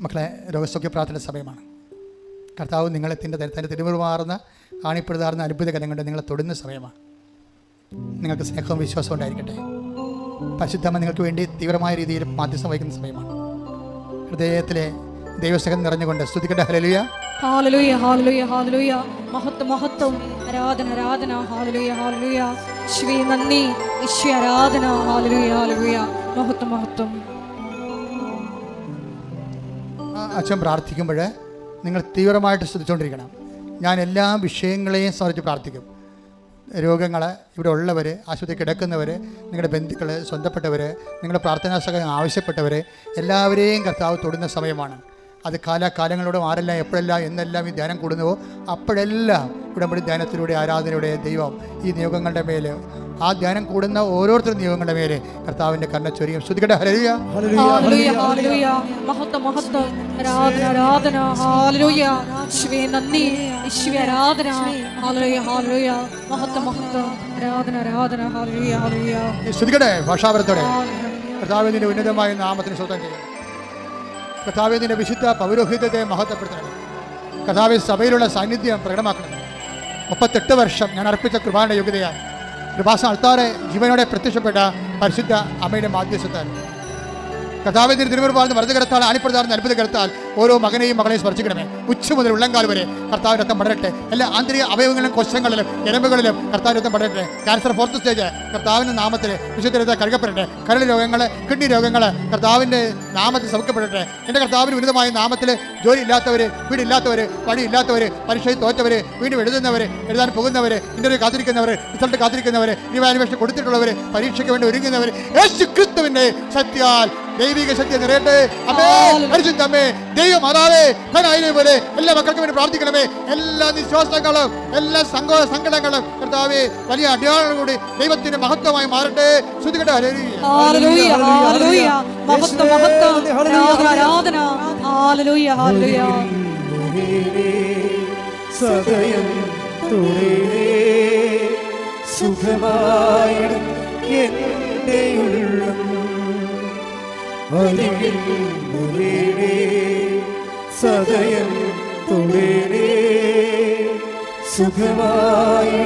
മക്കളെ രോഗസൗഖ്യ പ്രാർത്ഥന സമയമാണ്. കർത്താവ് നിങ്ങളെ തിന്റെ തന്നെ തിരുമുറുമാറുന്ന കാണിപ്പെടുതാറുന്ന അത്ഭുത കരം നിങ്ങളെ തൊടുന്ന സമയമാണ്. നിങ്ങൾക്ക് സ്നേഹവും വിശ്വാസവും ഉണ്ടായിരിക്കട്ടെ. പരിശുദ്ധമ്മ നിങ്ങൾക്ക് വേണ്ടി തീവ്രമായ രീതിയിൽ മാധ്യസ്ഥം വഹിക്കുന്ന സമയമാണ്. ഹൃദയത്തിലെ ദൈവസ്നേഹം നിറഞ്ഞുകൊണ്ട് സ്തുതിക്കട്ടെ. ഹലലുയ ഹാലലുയ ഹാലലുയ ഹാലലുയ മഹത്വ മഹത്വം. ആരാധന ആരാധന. ഹാലലുയ ഹാലലുയ ശ്രീ നന്ദി. ഈശ്വര ആരാധന. ഹാലലുയ ഹാലലുയ മഹത്വ മഹത്വം. അച്ഛൻ പ്രാർത്ഥിക്കുമ്പോൾ നിങ്ങൾ തീവ്രമായിട്ട് ശ്രദ്ധിച്ചുകൊണ്ടിരിക്കണം. ഞാൻ എല്ലാ വിഷയങ്ങളെയും സംബന്ധിച്ച് പ്രാർത്ഥിക്കും. രോഗങ്ങൾ ഇവിടെ ഉള്ളവർ ആശുപത്രി കിടക്കുന്നവർ നിങ്ങളുടെ ബന്ധുക്കൾ സ്വന്തപ്പെട്ടവർ നിങ്ങളുടെ പ്രാർത്ഥനാ സഹായം ആവശ്യപ്പെട്ടവർ എല്ലാവരെയും കർത്താവ് തൊടുന്ന സമയമാണ്. അത് കാലാകാലങ്ങളോടും ആരെല്ലാം എപ്പോഴെല്ലാം എന്നെല്ലാം ഈ ധ്യാനം കൂടുന്നുവോ അപ്പോഴെല്ലാം ഉടമ്പടി ധ്യാനത്തിലൂടെ ആരാധനയുടെ ദൈവം ഈ നിയോഗങ്ങളുടെ മേൽ ആ ധ്യാനം കൂടുന്ന ഓരോരുത്തരും നിയോഗങ്ങളുടെ മേലെ കർത്താവിന്റെ കണ്ണ ചൊരിയും. ശ്രുതികട്ടെ ശ്രുതികട്ടെ ഭാഷാപരത്തോടെ. കർത്താവിന്റെ ഉന്നതമായ നാമത്തിന് സ്വന്തം ചെയ്യും കർത്താവിന്റെ വിശുദ്ധ പൗരോഹിത്യത്തെ മഹത്വപ്പെടുത്തണം. കഥാവി സഭയിലുള്ള സാന്നിധ്യം പ്രകടമാക്കണം. മുപ്പത്തെട്ട് വർഷം ഞാൻ അർപ്പിച്ച കൃപാന്റെ യോഗ്യതയാണ് കൃപാസ അൾത്താറെ ജീവനോടെ പ്രത്യക്ഷപ്പെട്ട പരിശുദ്ധ അമ്മയുടെ മാധ്യസ്ഥത്താൽ. കഥാവിന്റെ തിരുമുറുപാടുന്ന വലത് കരത്താൽ ആണിപ്പെടുത്താറുന്ന അത്ഭുത കരത്താൽ ഓരോ മകനെയും മകളെയും സ്പർശിക്കണമേ. ഉച്ച മുതൽ ഉള്ളങ്കാൽ വരെ കർത്താവിന്റെ രക്തം പടരട്ടെ. എല്ലാ ആന്തരിക അവയവങ്ങളിലും കൊശങ്ങളിലും എരമ്പുകളിലും കർത്താവിന്റെ രക്തം പടരട്ടെ. ക്യാൻസർ ഫോർത്ത് സ്റ്റേജ് കർത്താവിന്റെ നാമത്തിൽ വിശുദ്ധരത്തെ കഴുകപ്പെടട്ടെ. കരൾ രോഗങ്ങൾ കിഡ്നി രോഗങ്ങൾ കർത്താവിന്റെ നാമത്തിൽ സൗഖ്യപ്പെടട്ടെ. എന്റെ കർത്താവിന് ഉന്നതമായ നാമത്തിൽ ജോലി ഇല്ലാത്തവർ വീടില്ലാത്തവർ പണിയില്ലാത്തവർ പരീക്ഷയിൽ തോറ്റവർ വീണ്ടും എഴുതുന്നവർ എഴുതാൻ പോകുന്നവർ ഇന്റർവ്യൂ കാത്തിരിക്കുന്നവർ റിസൾട്ട് കാത്തിരിക്കുന്നവർ റിവാലുവേഷൻ കൊടുത്തിട്ടുള്ളവർ പരീക്ഷയ്ക്ക് വേണ്ടി ഒരുങ്ങുന്നവർ യേശു ക്രിസ്തുവിന്റെ സത്യാൽ ദൈവിക ശക്തി നിറയട്ടെ. അമ്മേ പരിശുദ്ധ അമ്മേ ദൈവം അതാവേ ഖനായിലെ പോലെ എല്ലാ മക്കൾക്കും വേണ്ടി പ്രാർത്ഥിക്കണമേ. എല്ലാ നിശ്വാസങ്ങളും എല്ലാ സംഘ സങ്കടങ്ങളും കർത്താവേ വലിയ അടയാളം കൂടി ദൈവത്തിന്റെ മഹത്വമായി മാറട്ടെ. ശ്രുതികട്ടെ സദയം തുടരേ സുഖമായി എന്റെ ഉള്ളം. അരികിൽ മുറിയേ സദയം തുടരേ. സുഖമായി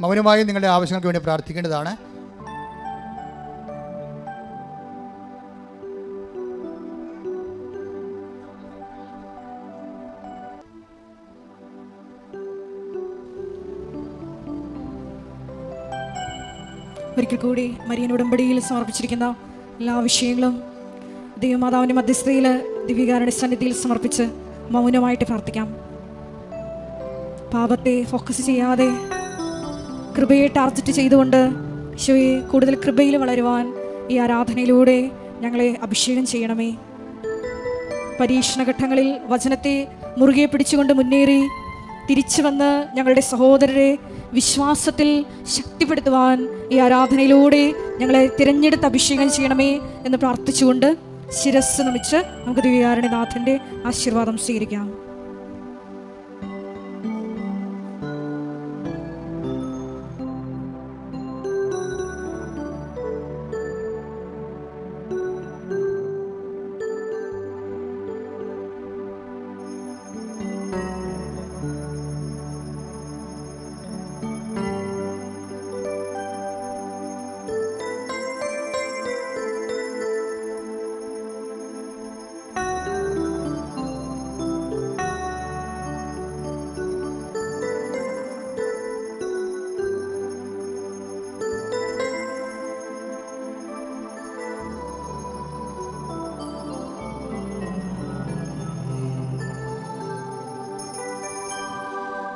മൗനമായി നിങ്ങളുടെ ആവശ്യങ്ങൾക്ക് വേണ്ടി പ്രാർത്ഥിക്കേണ്ടതാണ്. ഒരിക്കൽ കൂടി മരിയൻ ഉടമ്പടിയിൽ സമർപ്പിച്ചിരിക്കുന്ന എല്ലാ വിഷയങ്ങളും ദൈവമാതാവിന്റെ മധ്യസ്ഥയിൽ ദിവ്യകാരുടെ സന്നിധിയിൽ സമർപ്പിച്ച് മൗനമായിട്ട് പ്രാർത്ഥിക്കാം. പാപത്തെ ഫോക്കസ് ചെയ്യാതെ കൃപയെ ടാർജറ്റ് ചെയ്തുകൊണ്ട് ഈശോയെ കൂടുതൽ കൃപയിൽ വളരുവാൻ ഈ ആരാധനയിലൂടെ ഞങ്ങളെ അഭിഷേകം ചെയ്യണമേ. പരീക്ഷണ ഘട്ടങ്ങളിൽ വചനത്തെ മുറുകെ പിടിച്ചുകൊണ്ട് മുന്നേറി തിരിച്ചു വന്ന് ഞങ്ങളുടെ സഹോദരരെ വിശ്വാസത്തിൽ ശക്തിപ്പെടുത്തുവാൻ ഈ ആരാധനയിലൂടെ ഞങ്ങളെ തിരഞ്ഞെടുത്ത് അഭിഷേകം ചെയ്യണമേ എന്ന് പ്രാർത്ഥിച്ചുകൊണ്ട് ശിരസ് നമിച്ച് നമുക്ക് ദിവ്യാരണിനാഥന്റെ ആശീർവാദം സ്വീകരിക്കാം.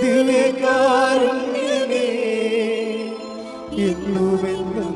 ദിവ്യകാരുണ്യമേ എന്നുമെന്നും